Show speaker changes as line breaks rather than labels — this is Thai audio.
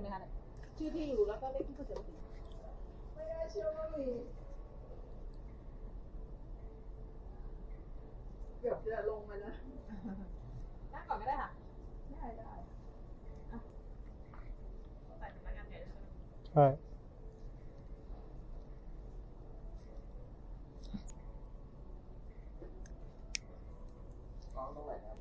ไหมคะ
ชื่อที่อยู่แล้วก็เลขที่ผู้เสียชีไม่ได้เชื่อว่ามีเกือบจะลงมานะ
นั่งก่อนก็ได้ค่ะ
ได้ได้
ใส่พนักงานใหญ่เลยใช่ตรงไหน
รับ